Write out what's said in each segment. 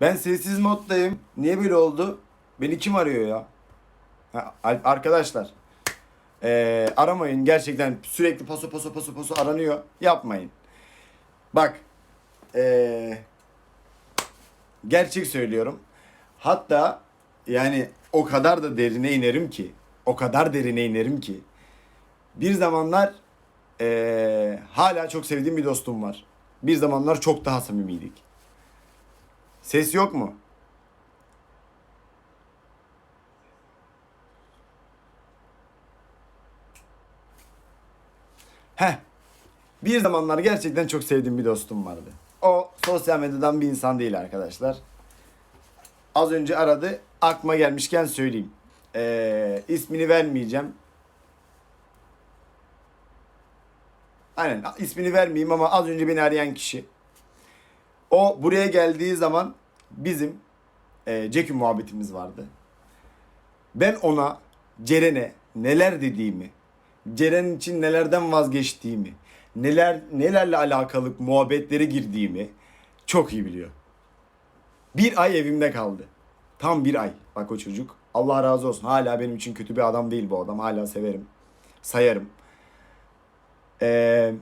Ben sessiz moddayım. Niye böyle oldu? Beni kim arıyor ya? Ha, arkadaşlar. Ee, aramayın. Gerçekten sürekli paso paso paso paso aranıyor. Yapmayın. Bak. Ee, gerçek söylüyorum. Hatta yani o kadar da derine inerim ki. O kadar derine inerim ki. Bir zamanlar ee, hala çok sevdiğim bir dostum var. Bir zamanlar çok daha samimiydik. Ses yok mu? Heh. Bir zamanlar gerçekten çok sevdiğim bir dostum vardı. O sosyal medyadan bir insan değil arkadaşlar. Az önce aradı. Aklıma gelmişken söyleyeyim. Ee, ismini vermeyeceğim. Aynen ismini vermeyeyim ama az önce beni arayan kişi. O buraya geldiği zaman bizim e, Cekü muhabbetimiz vardı. Ben ona Ceren'e neler dediğimi, Ceren için nelerden vazgeçtiğimi, neler nelerle alakalı muhabbetlere girdiğimi çok iyi biliyor. Bir ay evimde kaldı. Tam bir ay. Bak o çocuk. Allah razı olsun. Hala benim için kötü bir adam değil bu adam. Hala severim. Sayarım. Ee,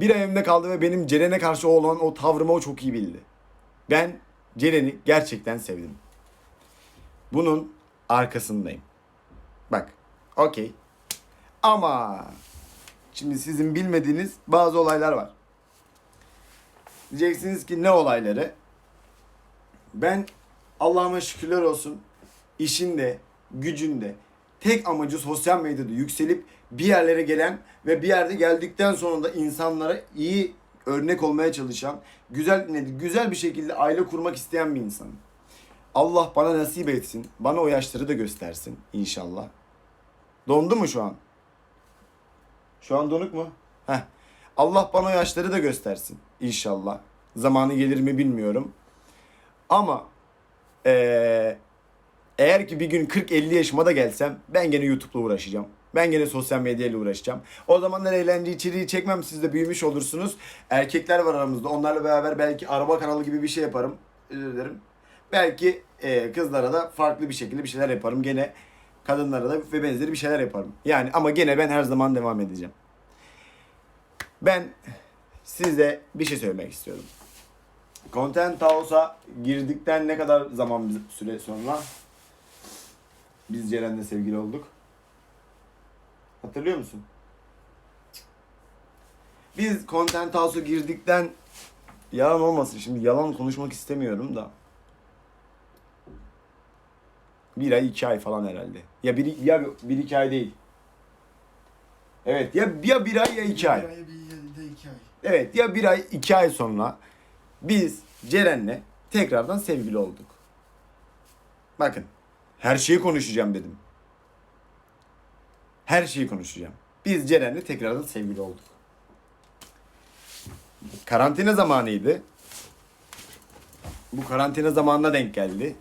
bir ay evimde kaldı ve benim Ceren'e karşı olan o tavrımı o çok iyi bildi. Ben Ceren'i gerçekten sevdim. Bunun arkasındayım. Bak. Okey. Ama şimdi sizin bilmediğiniz bazı olaylar var. Diyeceksiniz ki ne olayları? Ben Allah'ıma şükürler olsun işinde, gücünde tek amacı sosyal medyada yükselip bir yerlere gelen ve bir yerde geldikten sonra da insanlara iyi örnek olmaya çalışan, güzel güzel bir şekilde aile kurmak isteyen bir insanım. Allah bana nasip etsin. Bana o yaşları da göstersin inşallah. Dondu mu şu an? Şu an donuk mu? Heh. Allah bana o yaşları da göstersin inşallah. Zamanı gelir mi bilmiyorum. Ama eee, eğer ki bir gün 40-50 yaşıma da gelsem ben gene YouTube'la uğraşacağım. Ben gene sosyal medyayla uğraşacağım. O zamanlar eğlence içeriği çekmem siz de büyümüş olursunuz. Erkekler var aramızda. Onlarla beraber belki araba kanalı gibi bir şey yaparım. Özür dilerim. Belki eee, kızlara da farklı bir şekilde bir şeyler yaparım. Gene kadınlara da ve benzeri bir şeyler yaparım. Yani ama gene ben her zaman devam edeceğim. Ben size bir şey söylemek istiyorum. Content House'a girdikten ne kadar zaman süre sonra biz Ceren'le sevgili olduk? Hatırlıyor musun? Biz Content House'a girdikten yalan olmasın şimdi yalan konuşmak istemiyorum da bir ay iki ay falan herhalde. Ya bir, ya bir iki ay değil. Evet ya, ya bir ay ya iki ay. Bir ay, bir de iki ay. Evet ya bir ay iki ay sonra biz Ceren'le tekrardan sevgili olduk. Bakın her şeyi konuşacağım dedim. Her şeyi konuşacağım. Biz Ceren'le tekrardan sevgili olduk. Karantina zamanıydı. Bu karantina zamanına denk geldi.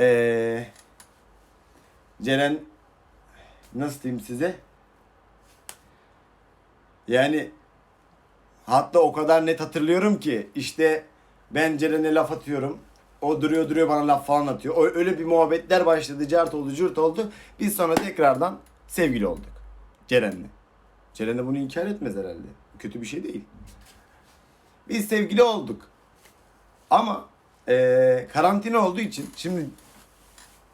Ee, Ceren nasıl diyeyim size? Yani hatta o kadar net hatırlıyorum ki işte ben Ceren'e laf atıyorum. O duruyor duruyor bana laf falan atıyor. O, öyle bir muhabbetler başladı. Cart oldu, cürt oldu. Biz sonra tekrardan sevgili olduk. Ceren'le. Ceren de bunu inkar etmez herhalde. Kötü bir şey değil. Biz sevgili olduk. Ama eee, karantina olduğu için şimdi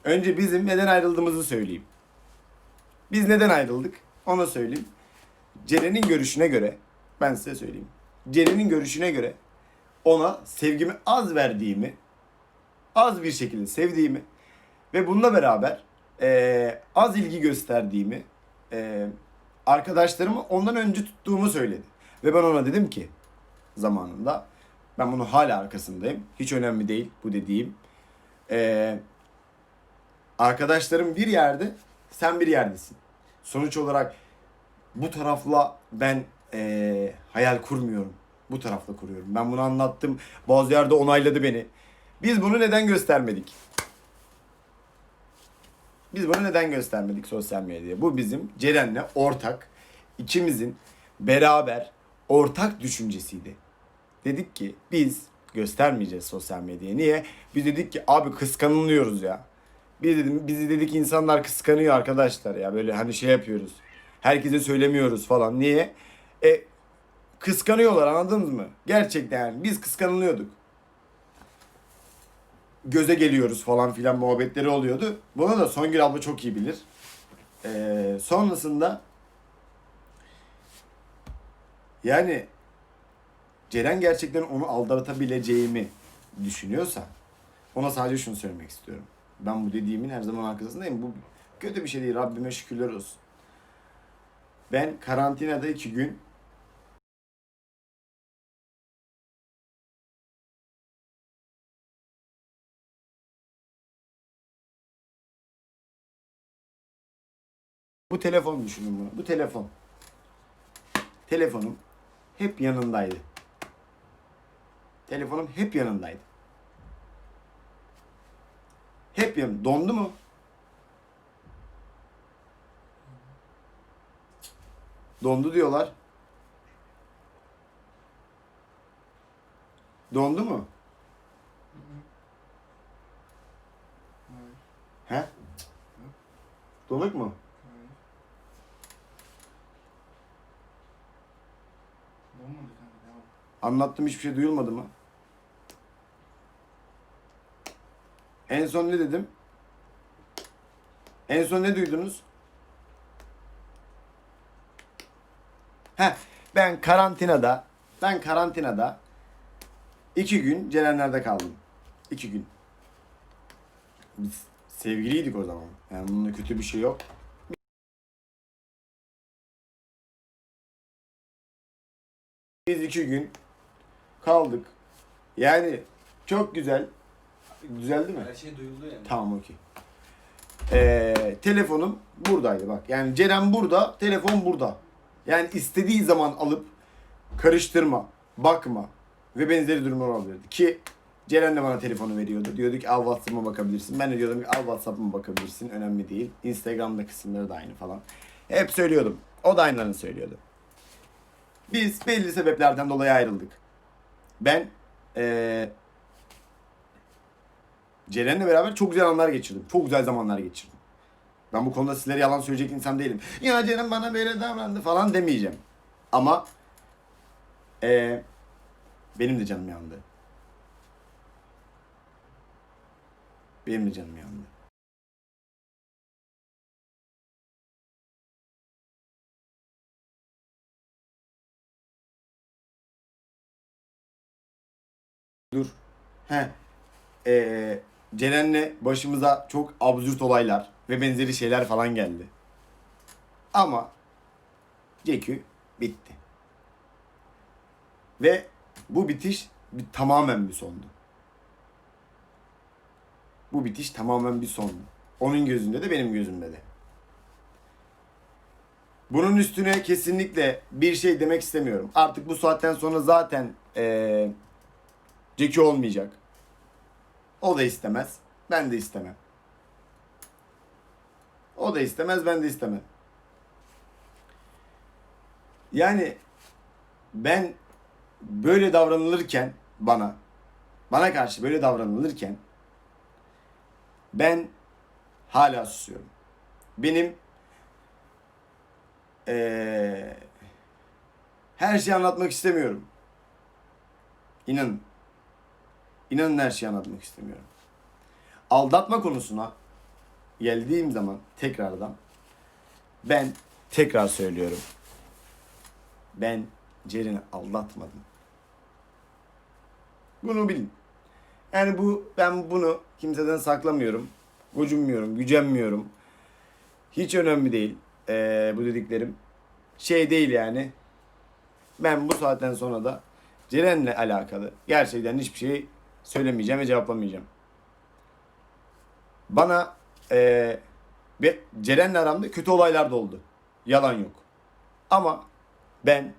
önce bizim neden ayrıldığımızı söyleyeyim. Biz neden ayrıldık? Onu söyleyeyim. Ceren'in görüşüne göre ben size söyleyeyim. Ceren'in görüşüne göre ona sevgimi az verdiğimi, az bir şekilde sevdiğimi ve bununla beraber eee, az ilgi gösterdiğimi, eee, arkadaşlarımı ondan önce tuttuğumu söyledi. Ve ben ona dedim ki zamanında ben bunu hala arkasındayım. Hiç önemli değil bu dediğim. Eee arkadaşlarım bir yerde, sen bir yerdesin. Sonuç olarak bu tarafla ben eee, hayal kurmuyorum. Bu tarafla kuruyorum. Ben bunu anlattım. Bazı yerde onayladı beni. Biz bunu neden göstermedik? Biz bunu neden göstermedik sosyal medyaya? Bu bizim Ceren'le ortak, ikimizin beraber ortak düşüncesiydi. Dedik ki biz göstermeyeceğiz sosyal medyaya. Niye? Biz dedik ki abi kıskanılıyoruz ya. Biz dedim bizi dedik insanlar kıskanıyor arkadaşlar ya böyle hani şey yapıyoruz. Herkese söylemiyoruz falan. Niye? E kıskanıyorlar anladınız mı? Gerçekten yani biz kıskanılıyorduk. Göze geliyoruz falan filan muhabbetleri oluyordu. Bunu da Songül abla çok iyi bilir. Ee, sonrasında yani Ceren gerçekten onu aldatabileceğimi düşünüyorsa ona sadece şunu söylemek istiyorum. Ben bu dediğimin her zaman arkasındayım. Bu kötü bir şey değil. Rabbime şükürler olsun. Ben karantinada iki gün Bu telefon düşünün bunu. Bu telefon. Telefonum hep yanındaydı. Telefonum hep yanındaydı. Hep yan. Dondu mu? Dondu diyorlar. Dondu mu? He? Donuk mu? Devam. Anlattığım hiçbir şey duyulmadı mı? En son ne dedim? En son ne duydunuz? Heh, ben karantinada, ben karantinada iki gün Cerenler'de kaldım. İki gün. Biz sevgiliydik o zaman. Yani bunda kötü bir şey yok. Biz iki gün kaldık. Yani çok güzel. Düzeldi mi? Her şey duyuldu yani. Tamam okey. Ee, telefonum buradaydı bak. Yani Ceren burada, telefon burada. Yani istediği zaman alıp karıştırma, bakma ve benzeri durumlar olabilirdi. Ki Ceren de bana telefonu veriyordu. Diyordu ki al WhatsApp'ıma bakabilirsin. Ben de diyordum ki al WhatsApp'ıma bakabilirsin. Önemli değil. Instagram'da kısımları da aynı falan. Hep söylüyordum. O da aynılarını söylüyordu. Biz belli sebeplerden dolayı ayrıldık. Ben ee, Ceren'le beraber çok güzel anlar geçirdim. Çok güzel zamanlar geçirdim. Ben bu konuda sizlere yalan söyleyecek insan değilim. Ya Ceren bana böyle davrandı falan demeyeceğim. Ama ee, benim de canım yandı. Benim de canım yandı. Dur. He. Ee, Ceren'le başımıza çok absürt olaylar ve benzeri şeyler falan geldi. Ama Cekü bitti. Ve bu bitiş bir, tamamen bir sondu. Bu bitiş tamamen bir sondu. Onun gözünde de benim gözümde de. Bunun üstüne kesinlikle bir şey demek istemiyorum. Artık bu saatten sonra zaten eee Ceki olmayacak. O da istemez. Ben de istemem. O da istemez, ben de istemem. Yani ben böyle davranılırken bana, bana karşı böyle davranılırken ben hala susuyorum. Benim eee, her şeyi anlatmak istemiyorum. İnanın. İnanın her şeyi anlatmak istemiyorum. Aldatma konusuna geldiğim zaman tekrardan ben tekrar söylüyorum. Ben Ceren'i aldatmadım. Bunu bilin. Yani bu ben bunu kimseden saklamıyorum. Gocunmuyorum, gücenmiyorum. Hiç önemli değil ee, bu dediklerim. Şey değil yani. Ben bu saatten sonra da Ceren'le alakalı gerçekten hiçbir şey söylemeyeceğim ve cevaplamayacağım. Bana eee ve Ceren'le aramda kötü olaylar da oldu. Yalan yok. Ama ben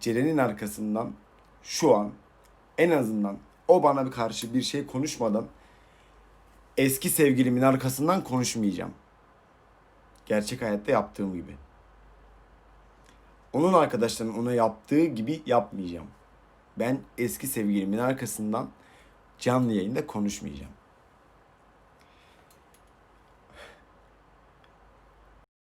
Ceren'in arkasından şu an en azından o bana bir karşı bir şey konuşmadan eski sevgilimin arkasından konuşmayacağım. Gerçek hayatta yaptığım gibi. Onun arkadaşlarının ona yaptığı gibi yapmayacağım. Ben eski sevgilimin arkasından canlı yayında konuşmayacağım.